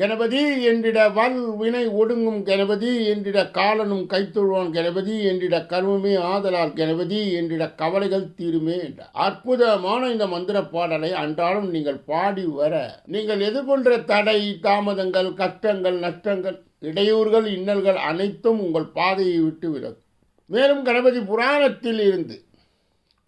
கணபதி என்றிட வல் வினை ஒடுங்கும் கணபதி என்றிட காலனும் கைத்தொழுவான் கணபதி என்றிட கர்மமே ஆதலால் கணபதி என்றிட கவலைகள் தீருமே என்றார். அற்புதமான இந்த மந்திர பாடலை அன்றாடம் நீங்கள் பாடி வர நீங்கள் எதிர்கொண்ட தடை தாமதங்கள் கஷ்டங்கள் நஷ்டங்கள் இடையூறுகள் இன்னல்கள் அனைத்தும் உங்கள் பாதையை விட்டு விலகும். மேலும் கணபதி புராணத்தில் இருந்து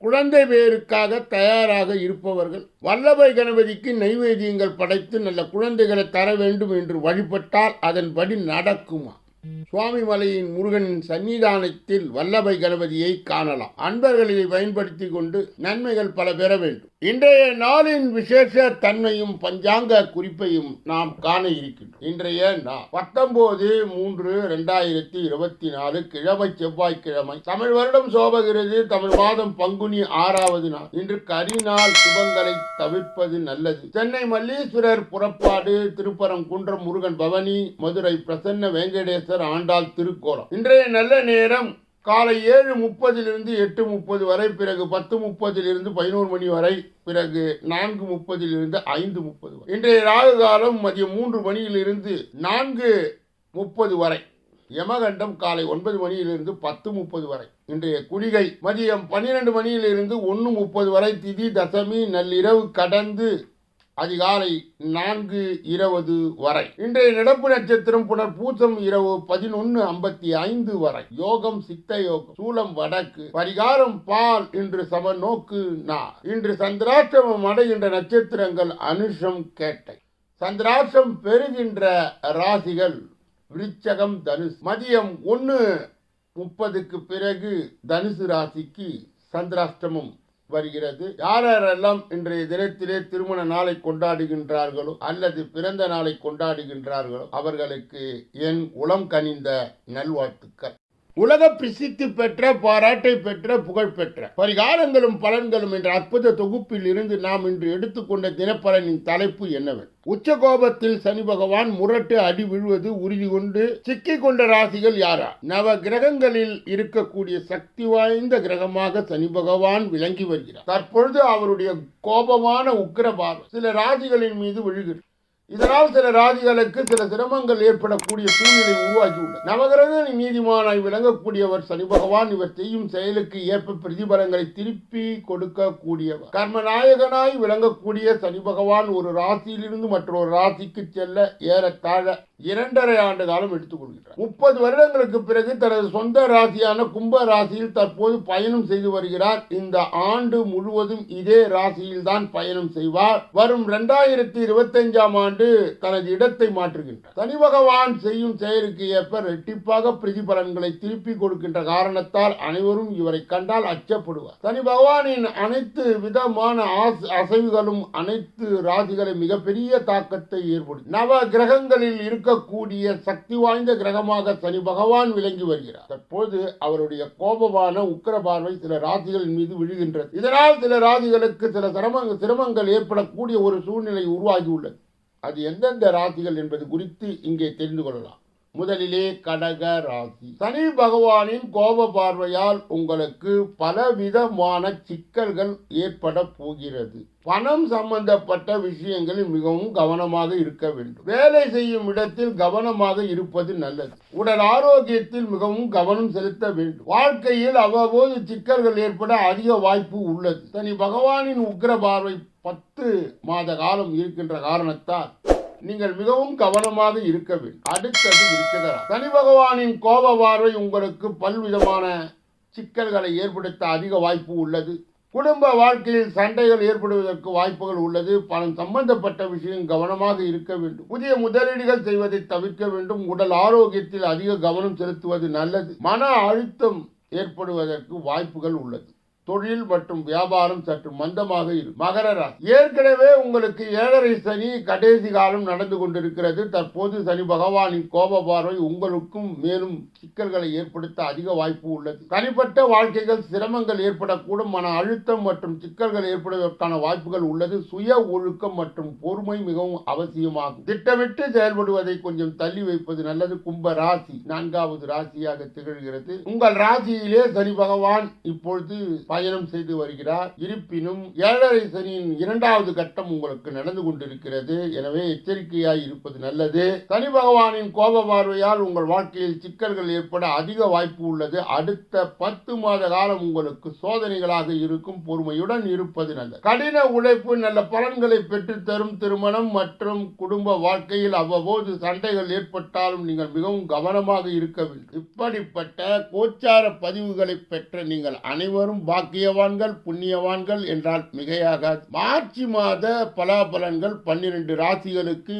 குழந்தை பேருக்காக தயாராக இருப்பவர்கள் வல்லபை கணபதிக்கு நைவேத்தியங்கள் படைத்து நல்ல குழந்தைகளை தர வேண்டும் என்று வழிபட்டால் அதன்படி நடக்குமா? சுவாமி மலையின் முருகனின் சன்னிதானத்தில் வல்லபை கணபதியை காணலாம். அன்பர்கள் இதை பயன்படுத்தி கொண்டு நன்மைகள் பல பெற வேண்டும். இன்றைய நாளின் விசேஷ தன்மையும் பஞ்சாங்க குறிப்பையும் நாம் காண இருக்கின்றோம். இன்றைய நாள் பத்தொன்பது மூன்று ரெண்டாயிரத்தி இருபத்தி நாலு கிழமை செவ்வாய்க்கிழமை. தமிழ் வருடம் சோபகிறது தமிழ் மாதம் பங்குனி ஆறாவது நாள். இன்று கரிநாள் சுபங்களை தவிர்ப்பது நல்லது. சென்னை மல்லீஸ்வரர் புறப்பாடு திருப்பரம் குன்றம் முருகன் பவனி மதுரை பிரசன்ன வெங்கடேசர் ஆண்டாள் திருக்கோலம். இன்றைய நல்ல நேரம் காலை ஏழு முப்பதிலிருந்து எட்டு முப்பது வரை பிறகு பத்து முப்பதிலிருந்து பதினோரு மணி வரை பிறகு நான்கு முப்பதிலிருந்து ஐந்து முப்பது வரை. இன்றைய ராகு காலம் மதியம் மூன்று மணியிலிருந்து நான்கு முப்பது வரை. யமகண்டம் காலை ஒன்பது மணியிலிருந்து பத்து முப்பது வரை. இன்றைய குளிகை மதியம் பன்னிரண்டு மணியிலிருந்து ஒன்று முப்பது வரை. திதி தசமி நள்ளிரவு கடந்து அதிகாலை நான்கு இருபது வரை. இன்றைய நடப்பு நட்சத்திரம் புனர் பூசம் இரவு பதினொன்று ஐம்பத்தி ஐந்து வரை. யோகம் சித்த யோகம் சூலம் வடக்கு பரிகாரம் பால் இன்று சம நோக்கு நா இன்று சந்திராஷ்டமம் அடைகின்ற நட்சத்திரங்கள் அனுஷம் கேட்டை. சந்திராஷ்டம் பெறுகின்ற ராசிகள் விருச்சகம் தனுஷ் மதியம் ஒன்று முப்பதுக்கு பிறகு தனுசு ராசிக்கு சந்திராஷ்டமம் வருகிறது. யாரெல்லாம் இன்றைய தினத்திலே திருமண நாளை கொண்டாடுகின்றார்களோ அல்லது பிறந்த நாளை கொண்டாடுகின்றார்களோ அவர்களுக்கு என் உளம் கனிந்த நல்வாழ்த்துக்கள். உலக பிரசித்தி பெற்ற பாராட்டை பெற்ற புகழ் பெற்ற. பரிகாரங்களும் பலன்களும் என்ற அற்புத தொகுப்பில் இருந்து நாம் இன்று எடுத்துக்கொண்ட தினப்பலனின் தலைப்பு என்னவென்? உச்ச கோபத்தில் சனி பகவான் முரட்டு அடி விழுவது உறுதி கொண்டு சிக்கி கொண்ட ராசிகள் யாரா? நவ கிரகங்களில் இருக்கக்கூடிய சக்தி வாய்ந்த கிரகமாக சனி பகவான் விளங்கி வருகிறார். தற்பொழுது அவருடைய கோபமான உக்கிரபாவம் சில ராசிகளின் மீது விழுகிறது. இதனால் சில ராஜிகளுக்கு சில சிரமங்கள் ஏற்படக்கூடிய சூழ்நிலை உருவாகியுள்ளது. நவகிரக நீதிமானாய் விளங்கக்கூடியவர் சனி பகவான் இவர் செய்யும் செயலுக்கு ஏற்ப பிரதிபலங்களை திருப்பி கொடுக்கக்கூடியவர். கர்மநாயகனாய் விளங்கக்கூடிய சனி பகவான் ஒரு ராசியிலிருந்து மற்றொரு ராசிக்கு செல்ல ஏறத்தாழ இரண்டரை ஆண்டு காலம் எடுத்துக்கொள்கிறார். முப்பது வருடங்களுக்கு பிறகு தனது சொந்த ராசியான கும்ப ராசியில் தற்போது பயணம் செய்து வருகிறார். இந்த ஆண்டு முழுவதும் இதே ராசியில் தான் பயணம் செய்வார். வரும் இரண்டாயிரத்தி இருபத்தஞ்சாம் ஆண்டு தனது இடத்தை மாற்றுகின்றார். சனி பகவான் செய்யும் செயலுக்கு ஏற்ப ரெட்டிப்பாக பிரதிபலன்களை திருப்பி கொடுக்கின்ற காரணத்தால் அனைவரும் இவரை கண்டால் அச்சப்படுவார். சனி பகவானின் அனைத்து விதமான அசைவுகளும் அனைத்து ராசிகளை மிகப்பெரிய தாக்கத்தை ஏற்படுத்தும். நவ கிரகங்களில் இருக்கக்கூடிய சக்தி வாய்ந்த கிரகமாக சனி பகவான் விளங்கி வருகிறார். தற்போது அவருடைய கோபமான உக்கர பார்வை சில ராசிகளின் மீது விழுகின்றது. இதனால் சில ராசிகளுக்கு சில சிரமங்கள் சிரமங்கள் ஏற்படக்கூடிய ஒரு சூழ்நிலை உருவாகியுள்ளது. அது எந்தெந்த ராசிகள் என்பது குறித்து இங்கே தெரிந்து கொள்ளலாம். முதலிலே கடக ராசி. சனி பகவானின் கோப பார்வையால் உங்களுக்கு பலவிதமான சிக்கல்கள் ஏற்பட போகிறது. பணம் சம்பந்தப்பட்ட விஷயங்களில் மிகவும் கவனமாக இருக்க வேண்டும். வேலை செய்யும் இடத்தில் கவனமாக இருப்பது நல்லது. உடல் ஆரோக்கியத்தில் மிகவும் கவனம் செலுத்த வேண்டும். வாழ்க்கையில் அவ்வப்போது சிக்கல்கள் ஏற்பட அதிக வாய்ப்பு உள்ளது. சனி பகவானின் உக்ர பார்வை பத்து மாத காலம் இருக்கின்ற காரணத்தால் நீங்கள் மிகவும் கவனமாக இருக்க வேண்டும். அடுத்தது இருக்கிறார் சனி பகவானின் கோப பார்வை உங்களுக்கு பல்விதமான சிக்கல்களை ஏற்படுத்த அதிக வாய்ப்பு உள்ளது. குடும்ப வாழ்க்கையில் சண்டைகள் ஏற்படுவதற்கு வாய்ப்புகள் உள்ளது. பணம் சம்பந்தப்பட்ட விஷயம் கவனமாக இருக்க வேண்டும். புதிய முதலீடுகள் செய்வதை தவிர்க்க வேண்டும். உடல் ஆரோக்கியத்தில் அதிக கவனம் செலுத்துவது நல்லது. மன அழுத்தம் ஏற்படுவதற்கு வாய்ப்புகள் உள்ளது. தொழில் மற்றும் வியாபாரம் சற்று மந்தமாக இருக்கும் மகர ராசி. ஏற்கனவே உங்களுக்கு ஏழரை சனி கடைசி காலம் நடந்து கொண்டிருக்கிறது. தற்போது சனி பகவானின் கோப பார்வை உங்களுக்கும் மேலும் சிக்கல்களை ஏற்படுத்த அதிக வாய்ப்பு உள்ளது. தனிப்பட்ட வாழ்க்கைகள் சிரமங்கள் ஏற்படக்கூடும். மன அழுத்தம் மற்றும் சிக்கல்கள் ஏற்படுவதற்கான வாய்ப்புகள் உள்ளது. சுய ஒழுக்கம் மற்றும் பொறுமை மிகவும் அவசியமாகும். திட்டமிட்டு செயல்படுவதை கொஞ்சம் தள்ளி வைப்பது நல்லது. கும்ப ராசி நான்காவது ராசியாக திகழ்கிறது. உங்கள் ராசியிலே சனி பகவான் இப்பொழுது பயணம் செய்து வருகிறார். இருப்பினும் ஏழரை சனியின் இரண்டாவது கட்டம் உங்களுக்கு நடந்து கொண்டிருக்கிறது. எனவே எச்சரிக்கையாய் இருப்பது நல்லது. சனி பகவானின் கோப பார்வையால் உங்கள் வாழ்க்கையில் சிக்கல்கள் ஏற்பட அதிக வாய்ப்பு உள்ளது. அடுத்த பத்து மாத காலம் உங்களுக்கு சோதனைகளாக இருக்கும். பொறுமையுடன் இருப்பது நல்லது. கடின உழைப்பு நல்ல பலன்களை பெற்றுத்தரும் திருமணம் மற்றும் குடும்ப வாழ்க்கையில் அவ்வப்போது சண்டைகள் ஏற்பட்டாலும் நீங்கள் மிகவும் கவனமாக இருக்க வேண்டும். இப்படிப்பட்ட கோச்சார பதிவுகளை பெற்ற நீங்கள் அனைவரும் பாக்கியவான்கள் புண்ணியவான்கள் என்றால் மிகையாகாது. மார்ச் மாத பலாபலன்கள் பன்னிரண்டு ராசிகளுக்கு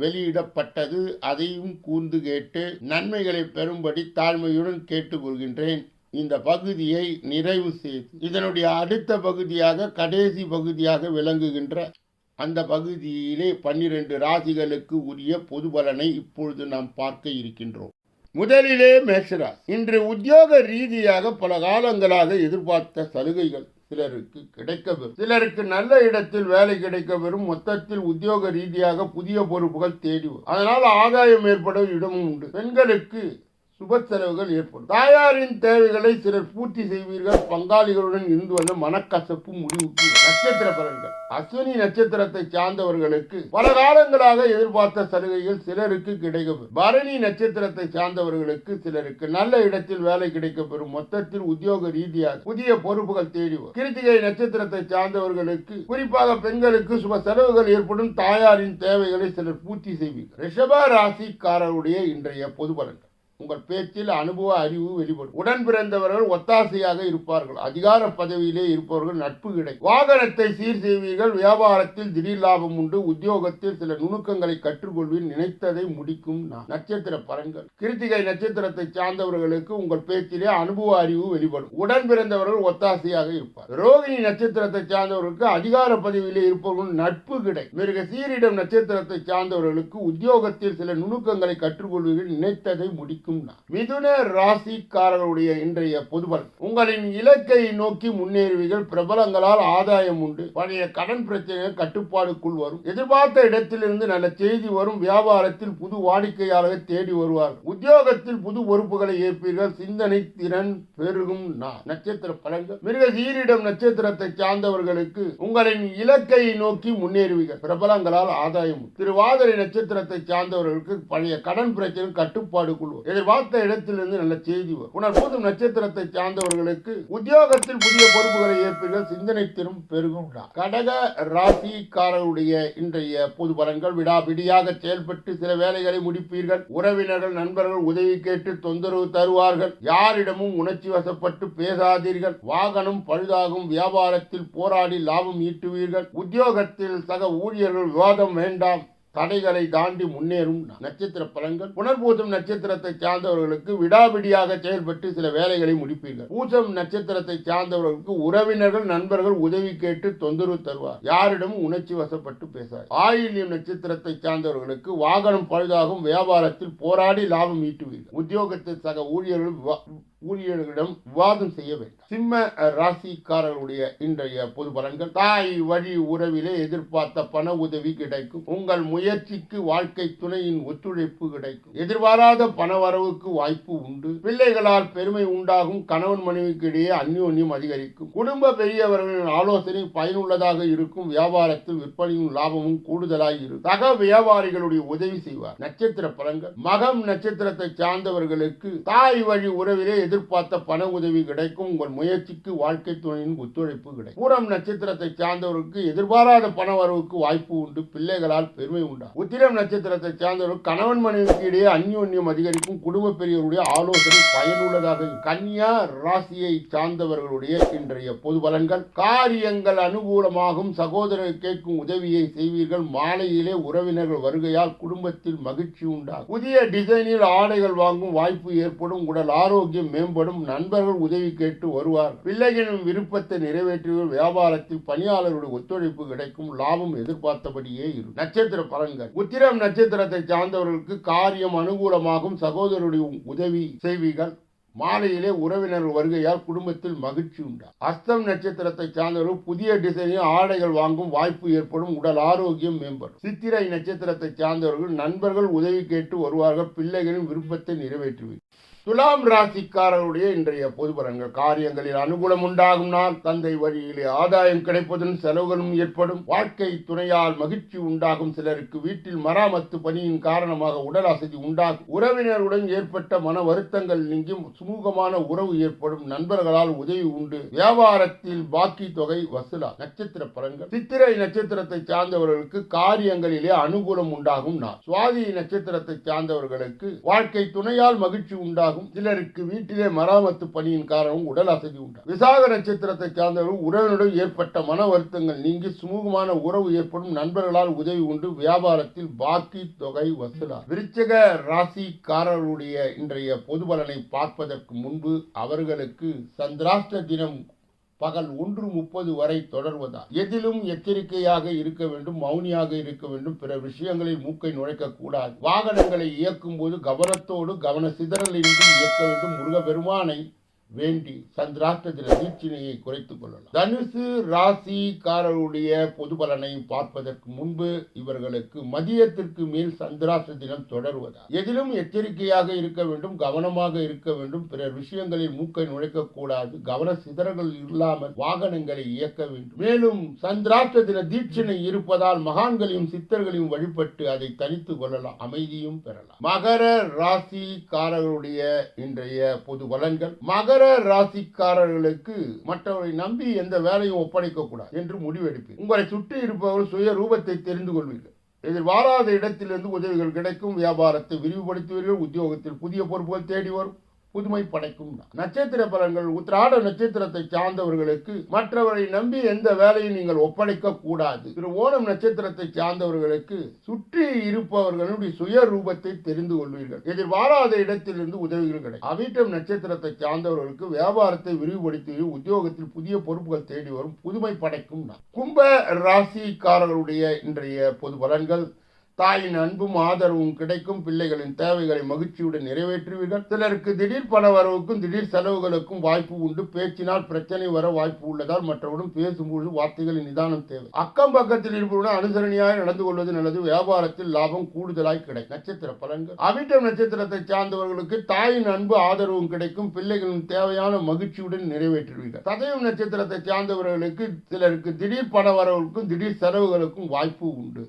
வெளியிடப்பட்டது. அதையும் கூர்ந்து கேட்டு நன்மைகளை பெறும்படி தாழ்மையுடன் கேட்டுக்கொள்கின்றேன். இந்த பகுதியை நிறைவு செய்து இதனுடைய அடுத்த பகுதியாக கடைசி பகுதியாக விளங்குகின்ற அந்த பகுதியிலே பன்னிரண்டு ராசிகளுக்கு உரிய பொது பலனை இப்பொழுது நாம் பார்க்க இருக்கின்றோம். முதலிலே மேஷராசி இன்று உத்தியோக ரீதியாக பல காலங்களாக எதிர்பார்த்த சலுகைகள் சிலருக்கு கிடைக்கப்பெறும் சிலருக்கு நல்ல இடத்தில் வேலை கிடைக்கப்பெறும் மொத்தத்தில் உத்தியோக ரீதியாக புதிய பொறுப்புகள் தேடி வரும். அதனால் ஆதாயம் ஏற்படும் இடமும் உண்டு. பெண்களுக்கு சுப செலவுகள் ஏற்படும். தாயாரின் தேவைகளை சிலர் பூர்த்தி செய்வீர்கள். பங்காளிகளுடன் இருந்து வந்த மனக்கசப்பு முடிவுக்கு நட்சத்திர பலன்கள். அஸ்வினி நட்சத்திரத்தை சார்ந்தவர்களுக்கு பல காலங்களாக எதிர்பார்த்த சலுகைகள் சிலருக்கு கிடைக்கப்பெறும். பரணி நட்சத்திரத்தை சார்ந்தவர்களுக்கு சிலருக்கு நல்ல இடத்தில் வேலை கிடைக்கப்பெறும். மொத்தத்தில் உத்தியோக ரீதியாக புதிய பொறுப்புகள் தேடி கிருத்திகை நட்சத்திரத்தை சார்ந்தவர்களுக்கு குறிப்பாக பெண்களுக்கு சுப செலவுகள் ஏற்படும். தாயாரின் தேவைகளை சிலர் பூர்த்தி செய்வீர்கள். ரிஷப ராசிக்காரருடைய இன்றைய பொது பலன்கள். உங்கள் பேச்சில் அனுபவ அறிவு வெளிப்படும். உடன் பிறந்தவர்கள் ஒத்தாசையாக இருப்பார்கள். அதிகார பதவியிலே இருப்பவர்கள் நட்பு கிடைக்கும். வாகனத்தை சீர் செய்வீர்கள். வியாபாரத்தில் திடீர் லாபம் உண்டு. உத்தியோகத்தில் சில நுணுக்கங்களை கற்றுக்கொள்வீர். நினைத்ததை முடிக்கும் நான் நட்சத்திர பலன்கள். கிருத்திகை நட்சத்திரத்தை சார்ந்தவர்களுக்கு உங்கள் பேச்சிலே அனுபவ அறிவு வெளிப்படும். உடன் பிறந்தவர்கள் ஒத்தாசையாக இருப்பார். ரோகிணி நட்சத்திரத்தை சார்ந்தவர்களுக்கு அதிகார பதவியிலே இருப்பவர்கள் நட்பு கிடை மிருக சீரிடம் நட்சத்திரத்தை சார்ந்தவர்களுக்கு உத்தியோகத்தில் சில நுணுக்கங்களை கற்றுக்கொள்வீர்கள். நினைத்ததை முடிக்கும் நான். மிதுன ராசிக்காரர்களுடைய இன்றைய பொதுபலன். உங்களின் இலக்கை நோக்கி முன்னேறுவீர்கள். பிரபலங்களால் ஆதாயம் உண்டு. பழைய கடன் பிரச்சனை கட்டுப்பாடுக்குள் வரும். எதிர்பார்த்த இடத்திலிருந்து நல்ல செய்தி வரும். வியாபாரத்தில் புது வாடிக்கையாளர்கள் தேடி வருவார்கள். உத்தியோகத்தில் புது பொறுப்புகளை ஏற்பீர்கள். சிந்தனை திறன் பெருகும் நாள். நட்சத்திர பலன்கள். மிருக சீரிடம் நட்சத்திரத்தை சார்ந்தவர்களுக்கு உங்களின் இலக்கை நோக்கி முன்னேறுவீர்கள். பிரபலங்களால் ஆதாயம் திருவாதிரை நட்சத்திரத்தை சார்ந்தவர்களுக்கு பழைய கடன் பிரச்சனை கட்டுப்பாடுக்குள் வரும். எதிர்பார்த்த இடத்திலிருந்து நல்ல செய்தி வரும். உணர்பூதும் நட்சத்திரத்தை சார்ந்தவர்களுக்கு உத்தியோகத்தில் புதிய பொறுப்புகளை ஏற்பீர்கள் சிந்தனை திறம் பெருகும். கடக ராசிக்காரருடைய இன்றைய பொது பலன்கள் விடாபிடியாக செயல்பட்டு சில வேலைகளை முடிப்பீர்கள். உறவினர்கள் நண்பர்கள் உதவி கேட்டு தொந்தரவு தருவார்கள். யாரிடமும் உணர்ச்சி வசப்பட்டு பேசாதீர்கள். வாகனம் பழுதாகும் வியாபாரத்தில் போராடி லாபம் ஈட்டுவீர்கள். உத்தியோகத்தில் சக ஊழியர்கள் விவாதம் வேண்டாம். தடைகளை தாண்டி முன்னேறும் நட்சத்திர பலன்கள். புனர்பூசம் நட்சத்திரத்தை சார்ந்தவர்களுக்கு விடாபிடியாக செயல்பட்டு சில வேலைகளை முடிப்பீர்கள். பூசம் நட்சத்திரத்தை சார்ந்தவர்களுக்கு உறவினர்கள் நண்பர்கள் உதவி கேட்டு தொந்தரவு தருவார். யாரிடமும் உணர்ச்சி வசப்பட்டு பேசார் ஆயில்யம் நட்சத்திரத்தை சார்ந்தவர்களுக்கு வாகனம் பழுதாகும் வியாபாரத்தில் போராடி லாபம் ஈட்டுவீர்கள். உத்தியோகத்தில் சக ஊழியர்கள் ஊழியர்களிடம் விவாதம் செய்ய வேண்டும். சிம்ம ராசிக்காரர்களுடைய இன்றைய பொது பலன்கள். தாய் வழி உறவிலே எதிர்பார்த்த பண உதவி கிடைக்கும். உங்கள் முயற்சிக்கு வாழ்க்கை துணையின் ஒத்துழைப்பு கிடைக்கும். எதிர்பாராத பண வரவுக்கு வாய்ப்பு உண்டு. பிள்ளைகளால் பெருமை உண்டாகும். கணவன் மனைவிக்கு இடையே அந்யோன்யம் அதிகரிக்கும். குடும்ப பெரியவர்களின் ஆலோசனை பயனுள்ளதாக இருக்கும். வியாபாரத்தில் விற்பனையும் லாபமும் கூடுதலாக இருக்கும். சக வியாபாரிகளுடைய உதவி செய்வார். நட்சத்திர பலன்கள். மகம் நட்சத்திரத்தை சார்ந்தவர்களுக்கு தாய் வழி உறவிலே எதிர்பார்த்த பண உதவி கிடைக்கும் உங்கள் முயற்சிக்கு வாழ்க்கை துணையின் ஒத்துழைப்பு கிடைக்கும். பூரம் நட்சத்திரத்தை சார்ந்தவருக்கு எதிர்பாராத பண வரவுக்கு வாய்ப்பு உண்டு பிள்ளைகளால் பெருமை உண்டா? உத்திரம் நட்சத்திரத்தை சார்ந்தவர்கள் கணவன் மனைவிக்கு இடையே அந்யோன்யம் அதிகரிக்கும் குடும்ப பெரியவருடைய ஆலோசனை பயனுள்ளதாக கன்யா கன்னியா ராசியை சார்ந்தவர்களுடைய இன்றைய பொது பலன்கள். காரியங்கள் அனுகூலமாகும் சகோதரர் கேட்கும் உதவியை செய்வீர்கள் மாலையிலே உறவினர்கள் வருகையால் குடும்பத்தில் மகிழ்ச்சி உண்டாகும். புதிய டிசைனில் ஆடைகள் வாங்கும் வாய்ப்பு ஏற்படும் உடல் ஆரோக்கியம் மேம்படும். மேம்படும் நண்பர்கள் உதவி கேட்டு வருவார். பிள்ளைகளின் விருப்பத்தை நிறைவேற்றுவதில் வியாபாரத்தில் பணியாளருடைய ஒத்துழைப்பு கிடைக்கும் லாபம் எதிர்பார்த்தபடியே இருக்கும் நட்சத்திர பலன்கள். உத்திரம் நட்சத்திரத்தை சார்ந்தவர்களுக்கு காரியம் அனுகூலமாகும் சகோதரருடைய உதவி செய்வீர்கள். மாலையிலே உறவினர் வருகையால் குடும்பத்தில் மகிழ்ச்சி உண்டா? அஸ்தம் நட்சத்திரத்தை சார்ந்தவர்கள் புதிய டிசைனில் ஆடைகள் வாங்கும் வாய்ப்பு ஏற்படும் உடல் ஆரோக்கியம் மேம்படும். சித்திரை நட்சத்திரத்தை சார்ந்தவர்கள் நண்பர்கள் உதவி கேட்டு வருவார்கள் பிள்ளைகளின் விருப்பத்தை நிறைவேற்றுவீர்கள். துலாம் ராசிக்காரருடைய இன்றைய பொது காரியங்களில் அனுகூலம் உண்டாகும் நாள் தந்தை வழியிலே ஆதாயம் கிடைப்பதும் செலவுகளும் ஏற்படும். வாழ்க்கை துணையால் மகிழ்ச்சி உண்டாகும் சிலருக்கு. வீட்டில் மராமத்து பணியின் காரணமாக உடல் அசதி உண்டாகும். உறவினருடன் ஏற்பட்ட மன வருத்தங்கள் நீங்கும் சுமூகமான உறவு ஏற்படும். நண்பர்களால் உதவி உண்டு. வியாபாரத்தில் பாக்கி தொகை வசூலா. நட்சத்திர பலன்கள். சித்திரை நட்சத்திரத்தை சார்ந்தவர்களுக்கு காரியங்களிலே அனுகூலம் உண்டாகும் நாள். சுவாதி நட்சத்திரத்தை சார்ந்தவர்களுக்கு வாழ்க்கை துணையால் மகிழ்ச்சி உண்டாகும். சிலருக்கு வீட்டிலே மராமத்து பணியின் காரணம் உடல் அசதி உண்டாகும் விசாக நட்சத்திரத்தை சார்ந்தவர்கள் உறவினுடன் ஏற்பட்ட மன வருத்தங்கள் நீங்கி சுமூகமான உறவு ஏற்படும் நண்பர்களால் உதவி உண்டு. வியாபாரத்தில் பாக்கி தொகை வசூலா. விருச்சக ராசிக்காரருடைய இன்றைய பொது பலனை பார்ப்பதற்கு முன்பு அவர்களுக்கு சந்திராஷ்ட தினம் பகல் ஒன்று முப்பது வரை தொடர்வதால் எதிலும் எச்சரிக்கையாக இருக்க வேண்டும் மௌனியாக இருக்க வேண்டும். பிற விஷயங்களில் மூக்கை நுழைக்க கூடாது. வாகனங்களை இயக்கும் போது கவனத்தோடு கவன சிதறலின்றி இயக்க வேண்டும். முருகபெருமானை வேண்டி சந்திராஷ்ட தின தீட்சிணையை குறைத்துக் கொள்ளலாம். தனுசு ராசிக்காரருடைய பொது பலனை பார்ப்பதற்கு முன்பு இவர்களுக்கு மதியத்திற்கு மேல் சந்திராஷ்ட தினம் தொடர்வதா எதிலும் எச்சரிக்கையாக இருக்க வேண்டும் கவனமாக இருக்க வேண்டும். பிறர் விஷயங்களில் மூக்கை நுழைக்க கூடாது கவன சிதறல்கள் இல்லாமல் வாகனங்களை இயக்க வேண்டும். மேலும் சந்திராஷ்ட தின தீட்சிணை இருப்பதால் மகான்களையும் சித்தர்களையும் வழிபட்டு அதை தனித்துக் கொள்ளலாம் அமைதியும் பெறலாம். மகர ராசிக்காரர்களுடைய இன்றைய பொது பலன்கள் மகர ராசிக்காரர்களுக்கு மற்றவரை நம்பி எந்த வேலையும் ஒப்படைக்க கூடாது என்று முடிவெடுப்பீர் உங்களை சுற்றி இருப்பவர்கள் சுய ரூபத்தை தெரிந்து கொள்வீர்கள். எதிர்பாராத இடத்திலிருந்து உதவிகள் கிடைக்கும். வியாபாரத்தை விரிவுபடுத்துவீர்கள். உத்தியோகத்தில் புதிய பொறுப்புகள் தேடி வரும். புதுமை படைக்கும் நட்சத்திர பலன்கள் உத்திராட நட்சத்திரத்தை சார்ந்தவர்களுக்கு மற்றவரை நம்பி எந்த வேலையும் நீங்கள் ஒப்படைக்க கூடாது. திரு ஓணம் நட்சத்திரத்தை சார்ந்தவர்களுக்கு சுற்றி இருப்பவர்களுடைய சுய ரூபத்தை தெரிந்து கொள்வீர்கள். எதிர்பாராத இடத்திலிருந்து உதவிகள் கிடைக்கும். அவிட்டம் நட்சத்திரத்தை சார்ந்தவர்களுக்கு வியாபாரத்தை விரிவுபடுத்தி உத்தியோகத்தில் புதிய பொறுப்புகள் தேடி வரும் புதுமை படைக்கும் கும்ப ராசிக்காரர்களுடைய இன்றைய பொது பலன்கள். தாயின் அன்பும் ஆதரவும் கிடைக்கும் பிள்ளைகளின் தேவைகளை மகிழ்ச்சியுடன் நிறைவேற்றுவீர்கள். சிலருக்கு திடீர் பண வரவுக்கும் திடீர் செலவுகளுக்கும் வாய்ப்பு உண்டு. பேச்சினால் பிரச்சனை வர வாய்ப்பு உள்ளதால் மற்றவரும் பேசும்போது வார்த்தைகளின் நிதானம் தேவை. அக்கம் பக்கத்தில் இருப்பவருடன் அனுசரணையாக நடந்து கொள்வது நல்லது. வியாபாரத்தில் லாபம் கூடுதலாய் கிடைக்கும். நட்சத்திர பலன்கள். அவிட்டம் நட்சத்திரத்தை சார்ந்தவர்களுக்கு தாயின் அன்பு ஆதரவும் கிடைக்கும். பிள்ளைகளின் தேவையான மகிழ்ச்சியுடன் நிறைவேற்றுவீர்கள். சதயம் நட்சத்திரத்தை சார்ந்தவர்களுக்கு சிலருக்கு திடீர் பண வரவுக்கும் திடீர் செலவுகளுக்கும் வாய்ப்பு உண்டு.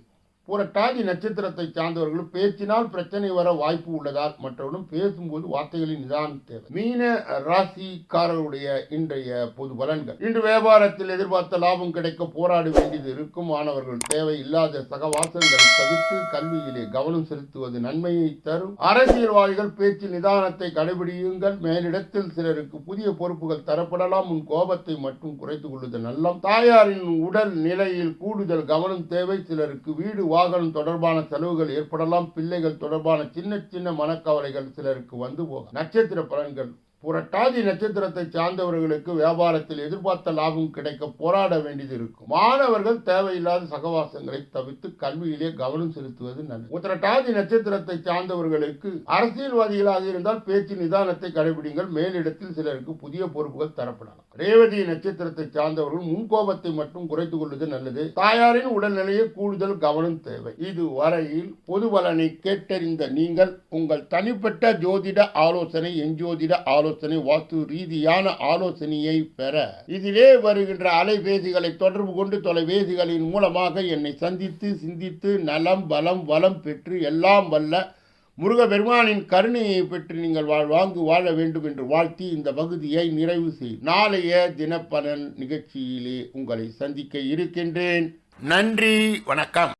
புரட்டாதி நட்சத்திரத்தை சார்ந்தவர்களும் பேச்சினால் பிரச்சனை வர வாய்ப்பு உள்ளதால் மற்றவர்களும் பேசும்போது வார்த்தைகளின் நிதானம் தேவை. மீன ராசிக்காரருடைய இன்றைய பொது பலன்கள். இன்று வியாபாரத்தில் எதிர்பார்த்த லாபம் கிடைக்க போராட வேண்டியது இருக்கும். மாணவர்கள் தேவை இல்லாத சகவாசங்களை தவிர்த்து கல்வியிலே கவனம் செலுத்துவது நன்மையை தரும். அரசியல்வாதிகள் பேச்சு நிதானத்தை கடைபிடியுங்கள். மேலிடத்தில் சிலருக்கு புதிய பொறுப்புகள் தரப்படலாம். உன் கோபத்தை மட்டும் குறைத்துக் கொள்வது நல்லம். தாயாரின் உடல் நிலையில் கூடுதல் கவனம் தேவை. சிலருக்கு வீடு வாகனம் தொடர்பான செலவுகள் ஏற்படலாம் பிள்ளைகள் தொடர்பான சின்ன சின்ன மனக்கவலைகள் சிலருக்கு வந்து போகும். நட்சத்திர பலன்கள் புரட்டாதி நட்சத்திரத்தை சார்ந்தவர்களுக்கு வியாபாரத்தில் எதிர்பார்த்த லாபம் கிடைக்க போராட வேண்டியது இருக்கும். மாணவர்கள் தேவையில்லாத சகவாசங்களை தவிர்த்து கல்வியிலே கவனம் செலுத்துவது நல்லது. உத்திரட்டாதி நட்சத்திரத்தை சார்ந்தவர்களுக்கு அரசியல்வாதிகளாக இருந்தால் பேச்சு நிதானத்தை கடைபிடிங்கள். மேலிடத்தில் சிலருக்கு புதிய பொறுப்புகள் தரப்படலாம். ரேவதி நட்சத்திரத்தை சார்ந்தவர்கள் முன்கோபத்தை மட்டும் குறைத்துக் கொள்வது நல்லது. தாயாரின் உடல்நிலையை கூடுதல் கவனம் தேவை. இது வரையில் பொது பலனை கேட்டறிந்த நீங்கள் உங்கள் தனிப்பட்ட ஜோதிட ஆலோசனை எஞ்சோதிட ஆலோசனை வாஸ்து ரீதியான ஆலோசனையை பெற. இதிலே வருகின்ற அலைபேசிகளை தொடர்பு கொண்டு தொலைபேசிகளின் மூலமாக என்னை சந்தித்து சிந்தித்து நலம் பலம் வளம் பெற்று எல்லாம் வல்ல முருகபெருமானின் கருணையை பெற்று நீங்கள் வாழ் வாங்கு வாழ வேண்டும் என்று வாழ்த்தி இந்த பகுதியை நிறைவு செய் நாளைய தினப்பலன் நிகழ்ச்சியிலே உங்களை சந்திக்க இருக்கின்றேன். நன்றி வணக்கம்.